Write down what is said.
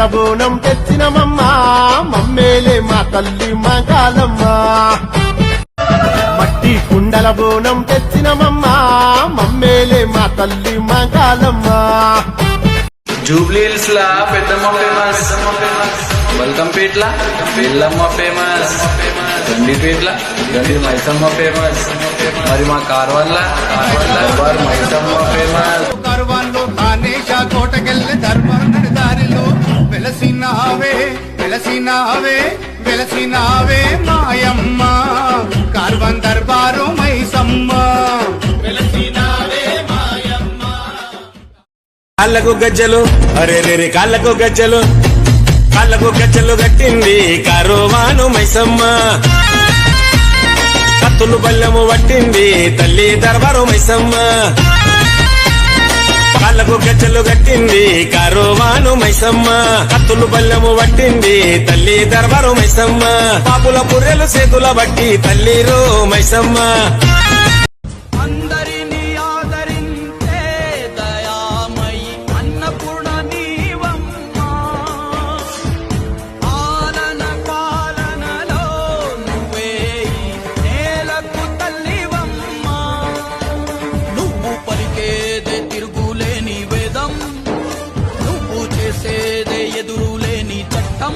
కుండల బోనం తెచ్చినమమ్మా. మమ్మేలే మా తల్లి మంగాలమ్మా మట్టి కుండల బోనం తెచ్చినమమ్మా. మమ్మేలే మా తల్లి మంగాలమ్మా జూబ్లీ హిల్స్ లా పెద్దమ్మ ఫేమస్ బల్కంపేట్ లా బెల్లమ్మ ఫేమస్ గండిపేట్ లా గండి మైసమ్మ ఫేమస్ మరి మా కార్వాన్ లా దర్బార్ మైసమ్మ ఫేమస్ వెలసినావే వెలసినావే మాయమ్మ. కార్వన్ దర్బారు మైసమ్మ. కాళ్ళకు గజ్జలు అరే రే కాళ్ళకు గజ్జలు. కాళ్ళకు గజ్జలు కట్టింది కరువాను మైసమ్మ. కత్తులు బల్లెము పట్టింది తల్లి దర్బారు మైసమ్మ. కాళ్ళకు గజ్జలు కట్టింది కరువాను మైసమ్మ. కత్తులు బల్లెము పట్టింది తల్లి దర్బారు మైసమ్మ. పాపుల పుర్రెలు చేతుల బట్టి తల్లి రో మైసమ్మ. ఎదురులేని చట్టం.